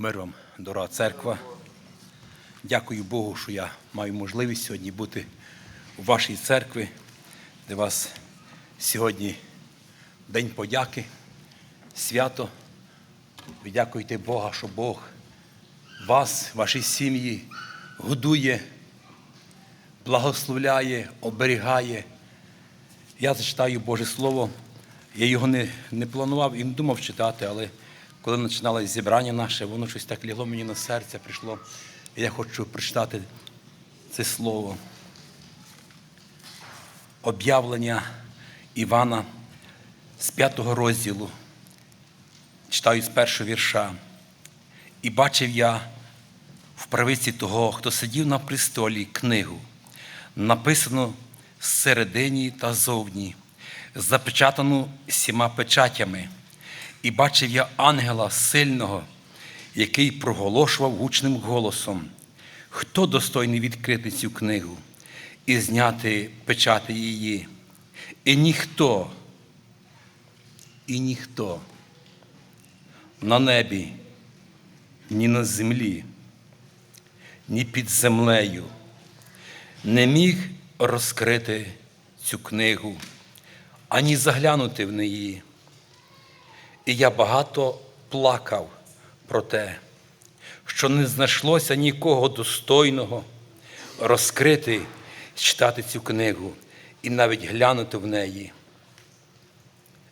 Мир вам, дорога церква. Дякую Богу, що я маю можливість сьогодні бути у вашій церкві, де вас сьогодні День подяки, свято. Ви дякуєте Бога, що Бог вас, ваші сім'ї годує, благословляє, оберігає. Я зачитаю Боже Слово. Я його не, не планував і не думав читати, але коли починалось зібрання наше, воно щось так лягло мені на серце, прийшло. Я хочу прочитати це слово. Об'явлення Івана з п'ятого розділу. Читаю з першого вірша. І бачив я в правиці того, хто сидів на престолі, книгу, написану всередині та зовні, запечатану сіма печатями. І бачив я ангела сильного, який проголошував гучним голосом, хто достойний відкрити цю книгу і зняти печати її. І ніхто, і ніхто на небі, ні на землі, ні під землею не міг розкрити цю книгу, ані заглянути в неї. І я багато плакав про те, що не знайшлося нікого достойного розкрити, читати цю книгу і навіть глянути в неї.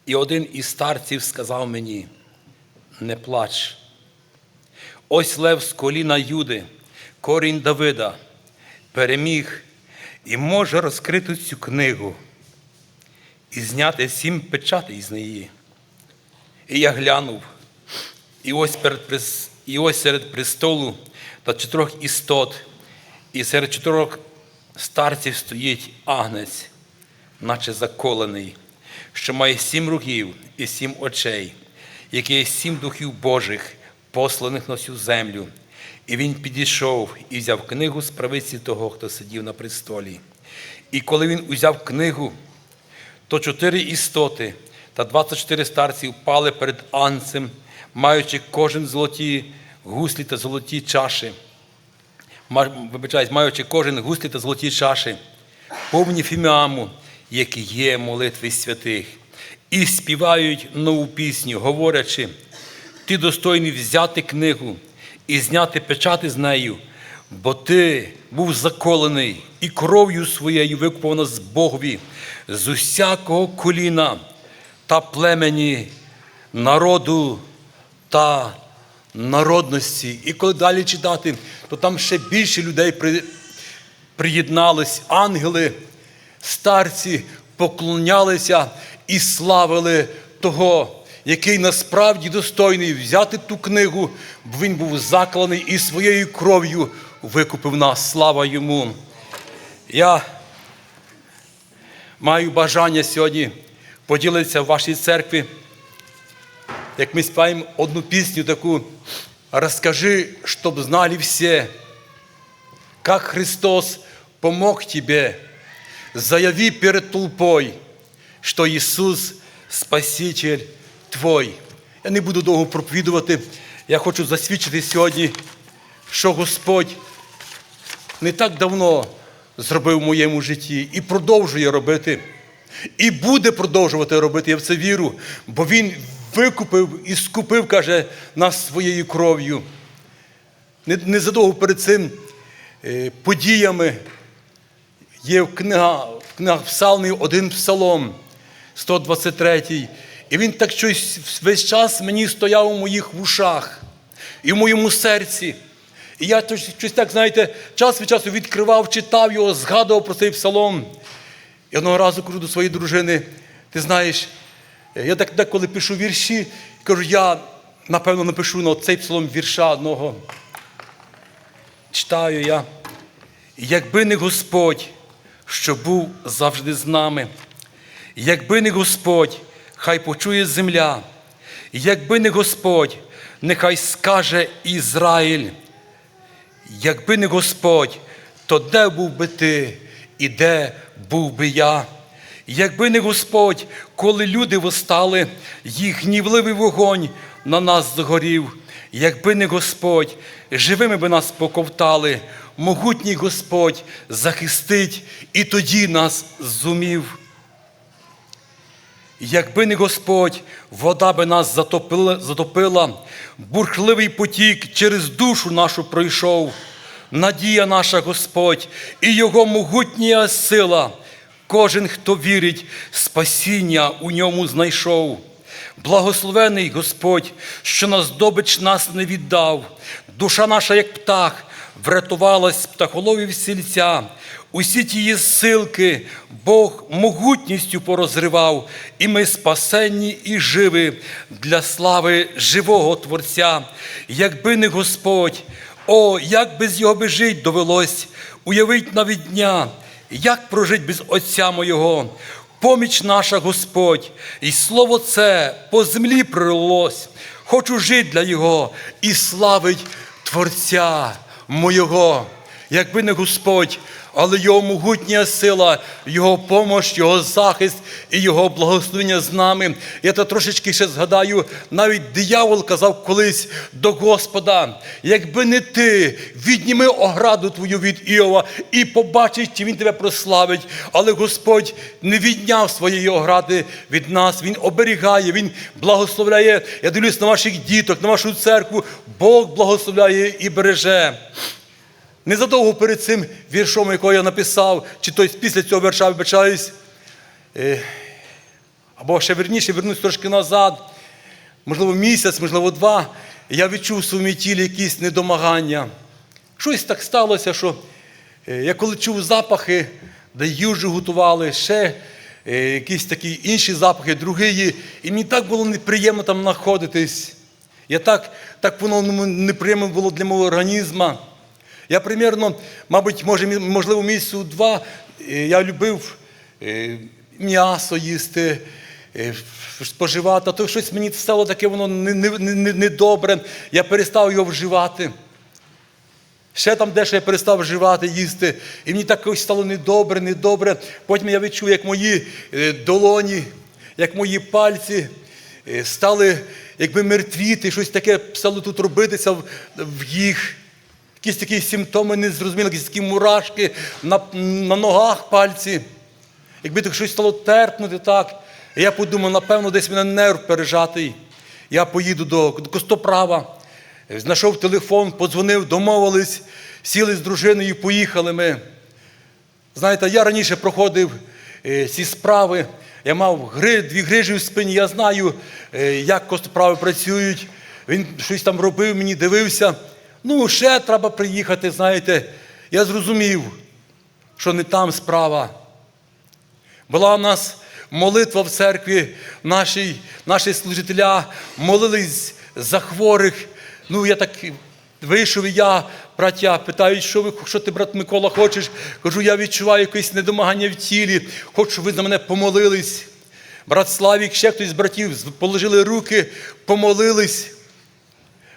І один із старців сказав мені: не плач. Ось лев з коліна Юди, корінь Давида, переміг і може розкрити цю книгу і зняти сім печатей з неї. І я глянув, і ось, перед, і ось серед престолу та чотирьох істот, і серед чотирьох старців стоїть агнець, наче заколений, що має сім рогів і сім очей, який є сім духів Божих, посланих на всю землю. І він підійшов і взяв книгу з правиці того, хто сидів на престолі. І коли він узяв книгу, то чотири істоти та 24 старці впали перед анцем, маючи кожен золоті гуслі та золоті чаші. Вибачаюсь, маючи кожен гуслі та золоті чаші, повні фіміаму, які є молитви святих, і співають нову пісню, говорячи, ти достойний взяти книгу і зняти печати з нею, бо ти був заколений і кров'ю своєю викупав нас Богові з усякого коліна та племені, народу та народності. І коли далі читати, то там ще більше людей при- приєднались, ангели, старці поклонялися і славили того, який насправді достойний взяти ту книгу, бо він був закланий і своєю кров'ю викупив нас. Слава йому. Я маю бажання сьогодні поділитися в вашій церкві, як ми співаємо одну пісню таку. Розкажи, щоб знали всі, как Христос помог тебе. Заяви перед толпой, що Ісус Спаситель Твой. Я не буду довго проповідувати. Я хочу засвідчити сьогодні, що Господь не так давно зробив в моєму житті і продовжує робити. І буде продовжувати робити, я в це віру, бо Він викупив і скупив, каже, нас своєю кров'ю. Незадовго перед цим е, подіями є в книга, книгах псалмів один псалом, 123. І він так щось весь час мені стояв у моїх вушах і в моєму серці. І я щось так, знаєте, час від часу відкривав, читав його, згадував про цей псалом. І одного разу кажу до своєї дружини, ти знаєш, я так деколи пишу вірші, кажу, я напевно напишу на цей псалом вірша одного. Читаю я. Якби не Господь, що був завжди з нами, якби не Господь, хай почує земля, якби не Господь, нехай скаже Ізраїль, якби не Господь, то де був би ти і де був би я? Якби не Господь, коли люди восстали, їх гнівливий вогонь на нас загорів. якби не Господь, живими би нас поковтали, могутній Господь захистить і тоді нас зумів. Якби не Господь, вода би нас затопила, затопила, бурхливий потік через душу нашу пройшов. Надія наша Господь і Його могутня сила. Кожен, хто вірить, спасіння у ньому знайшов. Благословений Господь, що на здобич нас не віддав. Душа наша, як птах, врятувалась птахоловів сільця. Усі тії силки Бог могутністю порозривав, і ми спасенні і живі для слави живого Творця. Якби не Господь, о, як без його би жить довелось, уявить навіть дня, як прожить без Отця моєго. Поміч наша Господь, і слово це по землі пролилось. Хочу жити для Його і славить Творця моєго. Якби не Господь, але Його могутня сила, Його помощ, Його захист і Його благословення з нами. Я то трошечки ще згадаю, навіть диявол казав колись до Господа, якби не ти, відніми ограду твою від Іова і побачиш, чи він тебе прославить. Але Господь не відняв своєї огради від нас. Він оберігає, Він благословляє. Я дивлюсь на ваших діток, на вашу церкву. Бог благословляє і береже. Незадовго перед цим віршом, якого я написав, чи той після цього вірша вибачаюсь, е, або ще верніше, вернусь трошки назад, можливо, місяць, можливо, два, я відчув в своєму тілі якісь недомагання. Щось так сталося, що е, я коли чув запахи, де їжу готували, ще е, якісь такі інші запахи, другі, і мені так було неприємно там знаходитись. Я так, так воно ну, неприємно було для мого організму. Я примірно, мабуть, може, можливо, місяцю два е, я любив е, м'ясо їсти, е, споживати, а то щось мені стало таке, воно недобре. Не, не, недобре. я перестав його вживати. Ще там дещо я перестав вживати, їсти. І мені так стало недобре, недобре. Потім я відчув, як мої долоні, як мої пальці стали якби мертвіти, щось таке стало тут робитися в їх. Якісь такі симптоми незрозумілі, якісь такі мурашки на, на ногах пальці. Якби так щось стало терпнути так. І я подумав, напевно, десь мене нерв пережатий. Я поїду до, до Костоправа, знайшов телефон, подзвонив, домовились, сіли з дружиною, поїхали ми. Знаєте, я раніше проходив е, ці справи, я мав гри, дві грижі в спині, я знаю, е, як костоправи працюють. Він щось там робив, мені дивився. Ну, ще треба приїхати, знаєте. Я зрозумів, що не там справа. Була у нас молитва в церкві, наші, наші служителя молились за хворих. Ну, я так вийшов і я, браття, питають, що ви, що ти, брат Микола, хочеш? Кажу, я відчуваю якесь недомагання в тілі, хочу, щоб ви за мене помолились. Брат Славік, ще хтось з братів положили руки, помолились.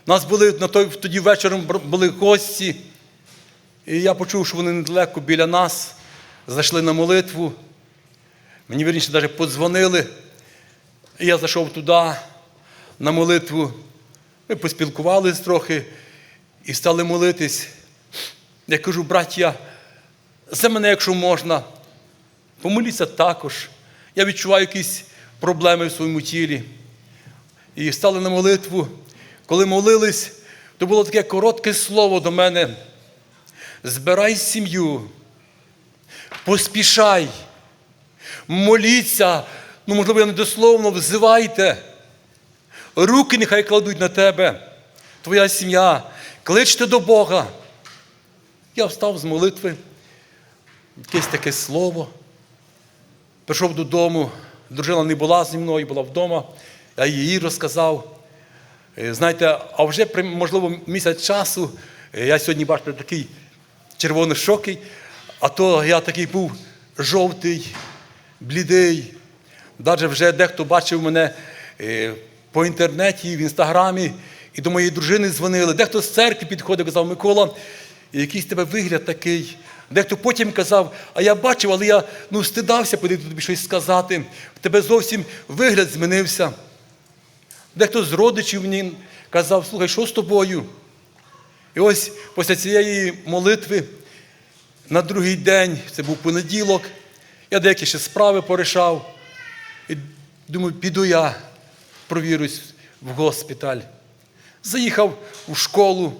У нас були на той, тоді вечором були гості. І я почув, що вони недалеко біля нас зайшли на молитву. Мені вірніше навіть подзвонили. І я зайшов туди на молитву. Ми поспілкувалися трохи і стали молитись. Я кажу, браття, за мене, якщо можна, помоліться також. Я відчуваю якісь проблеми в своєму тілі. І стали на молитву. Коли молились, то було таке коротке слово до мене. Збирай сім'ю, поспішай, моліться, ну, можливо, я недословно взивайте. Руки нехай кладуть на тебе, твоя сім'я, кличте до Бога. Я встав з молитви, якесь таке слово. Прийшов додому, дружина не була зі мною, була вдома, я їй розказав. Е, Знаєте, а вже, можливо, місяць часу, е, я сьогодні бачу такий червоношокий, а то я такий був жовтий, блідий. Навіть вже дехто бачив мене е, по інтернеті, в інстаграмі, і до моєї дружини дзвонили. Дехто з церкви підходив, казав, Микола, якийсь тебе вигляд такий. Дехто потім казав, а я бачив, але я ну, стидався подати тобі щось сказати. В тебе зовсім вигляд змінився. Дехто з родичів мені казав, слухай, що з тобою? І ось після цієї молитви на другий день, це був понеділок, я деякі ще справи порішав. І думаю, піду я провірюсь в госпіталь. Заїхав у школу,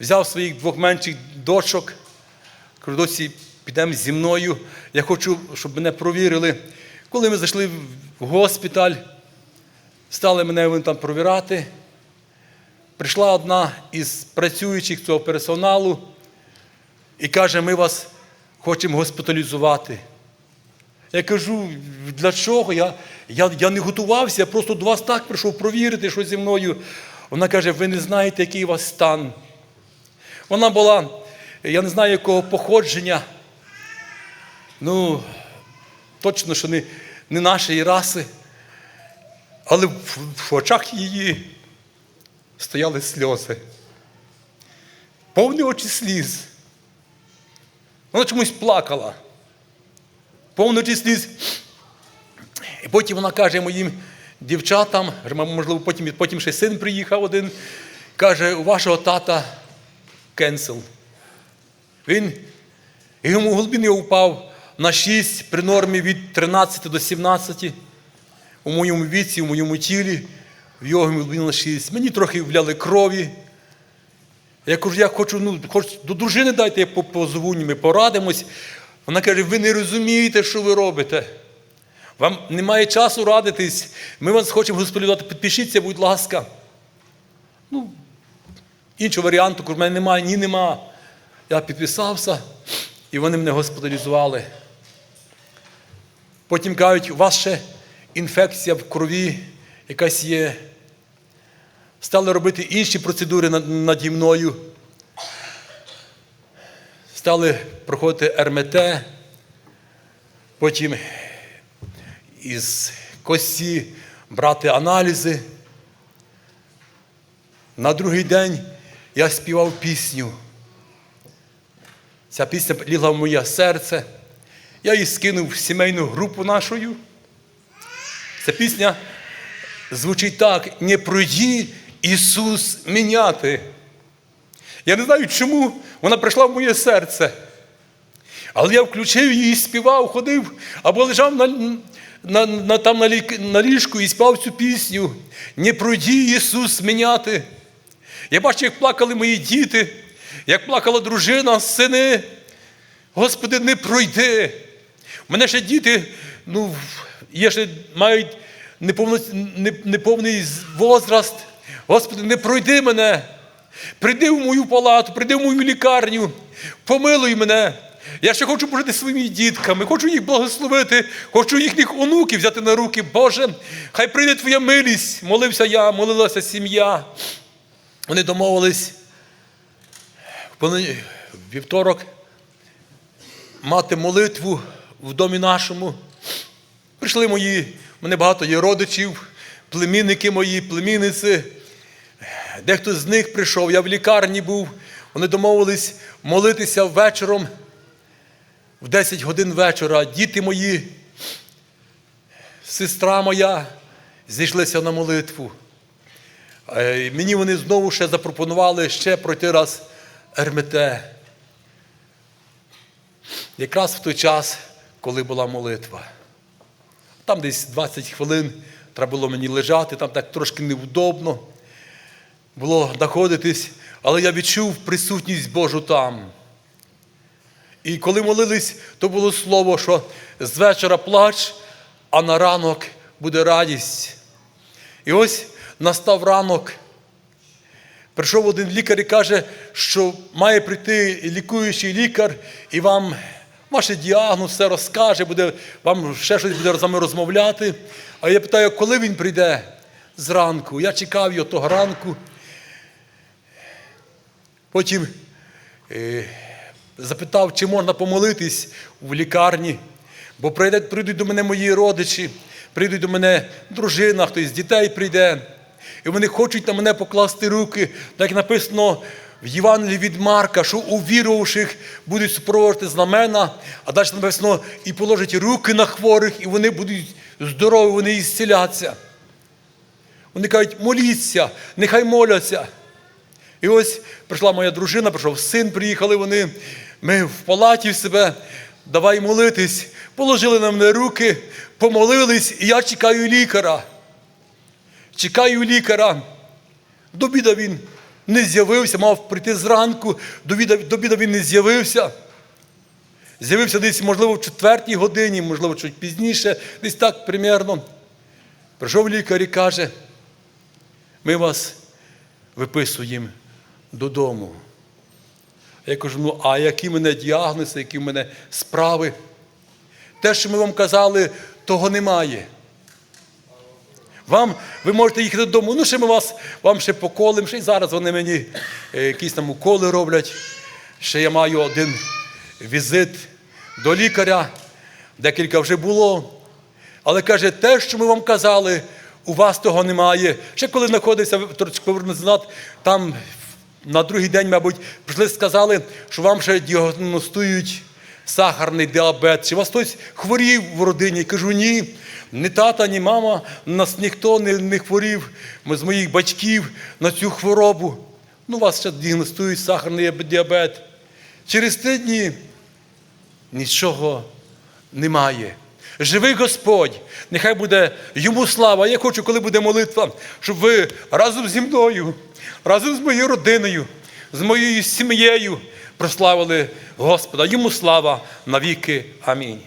взяв своїх двох менших дочок. Кажу, досі підемо зі мною. Я хочу, щоб мене провірили. Коли ми зайшли в госпіталь, стали мене вони там провірати. Прийшла одна із працюючих цього персоналу і каже, ми вас хочемо госпіталізувати. Я кажу, для чого? Я, я, я не готувався, я просто до вас так прийшов провірити, що зі мною. Вона каже, ви не знаєте, який у вас стан. Вона була, я не знаю, якого походження. Ну, точно, що не, не нашої раси. Але в, в очах її стояли сльози. Повні очі сліз. Вона чомусь плакала. Повні очі сліз. І потім вона каже моїм дівчатам, можливо, потім, потім ще син приїхав один, каже, у вашого тата кенсел. Він гемоглобін його впав на 6 при нормі від 13 до 17. У моєму віці, у моєму тілі, в його 6. Мені трохи вляли крові. Я кажу, я хочу, ну, хоч до дружини дайте, я позову, ми порадимось. Вона каже, ви не розумієте, що ви робите. Вам немає часу радитись. Ми вас хочемо господарювати. Підпишіться, будь ласка. Ну, іншого варіанту, кажу, в мене немає, ні нема. Я підписався, і вони мене госпіталізували. Потім кажуть, у вас ще інфекція в крові якась є. Стали робити інші процедури наді мною. Стали проходити РМТ, потім із кості брати аналізи. На другий день я співав пісню. Ця пісня лігла в моє серце. Я її скинув в сімейну групу нашою. Ця пісня звучить так: не пройди Ісус міняти. Я не знаю, чому вона прийшла в моє серце. Але я включив її, співав, ходив, або лежав на, на, на, там на, лік, на ліжку і співав цю пісню. Не пройди Ісус міняти. Я бачив, як плакали мої діти, як плакала дружина, сини. Господи, не пройди. У мене ще діти, ну, є ще мають неповний возраст. Господи, не пройди мене. Прийди в мою палату, прийди в мою лікарню, помилуй мене. Я ще хочу пожити своїми дітками, хочу їх благословити, хочу їхніх онуків взяти на руки. Боже, хай прийде Твоя милість. Молився я, молилася сім'я. Вони домовились вівторок мати молитву в домі нашому. Прийшли мої, в мене багато є родичів, племінники мої, племінниці. Дехто з них прийшов, я в лікарні був. Вони домовились молитися вечором в 10 годин вечора. Діти мої, сестра моя зійшлися на молитву. Е, Мені вони знову ще запропонували ще пройти раз РМТ. Якраз в той час, коли була молитва. Там десь 20 хвилин треба було мені лежати, там так трошки невдобно було знаходитись, але я відчув присутність Божу там. І коли молились, то було слово, що з вечора плач, а на ранок буде радість. І ось настав ранок. Прийшов один лікар і каже, що має прийти лікуючий лікар і вам ваш діагноз все розкаже, буде, вам ще щось буде з вами розмовляти. А я питаю, коли він прийде? Зранку. Я чекав його того ранку. Потім е, запитав, чи можна помолитись в лікарні, бо прийдуть, прийдуть до мене мої родичі, прийдуть до мене дружина, хтось з дітей прийде. І вони хочуть на мене покласти руки, так написано в Євангелії від Марка, що у вірувавших будуть супроводжувати знамена, а далі написано, і положать руки на хворих, і вони будуть здорові, вони ісціляться. Вони кажуть, моліться, нехай моляться. І ось прийшла моя дружина, прийшов син, приїхали вони. Ми в палаті в себе, давай молитись. Положили на мене руки, помолились, і я чекаю лікаря. Чекаю лікаря. До біда він не з'явився, мав прийти зранку, до біда, до біда він не з'явився. З'явився десь, можливо, в четвертій годині, можливо, чуть пізніше, десь так примерно. Прийшов лікар і каже, ми вас виписуємо додому. Я кажу, ну а які мене діагнози, які в мене справи? Те, що ми вам казали, того немає. Вам, ви можете їхати додому, ну ще ми вас, вам ще поколимо, ще й зараз вони мені е, якісь там уколи роблять. Ще я маю один візит до лікаря, декілька вже було. Але каже, те, що ми вам казали, у вас того немає. Ще коли знаходився, повернувся назад, там на другий день, мабуть, прийшли сказали, що вам ще діагностують сахарний діабет. Чи вас хтось хворів в родині? Кажу, ні. Ні тата, ні мама, нас ніхто не, не хворів ми з моїх батьків на цю хворобу. Ну, вас ще діагностують сахарний діабет. Через три дні нічого немає. Живий Господь, нехай буде йому слава. Я хочу, коли буде молитва, щоб ви разом зі мною, разом з моєю родиною, з моєю сім'єю прославили Господа. Йому слава навіки. Амінь.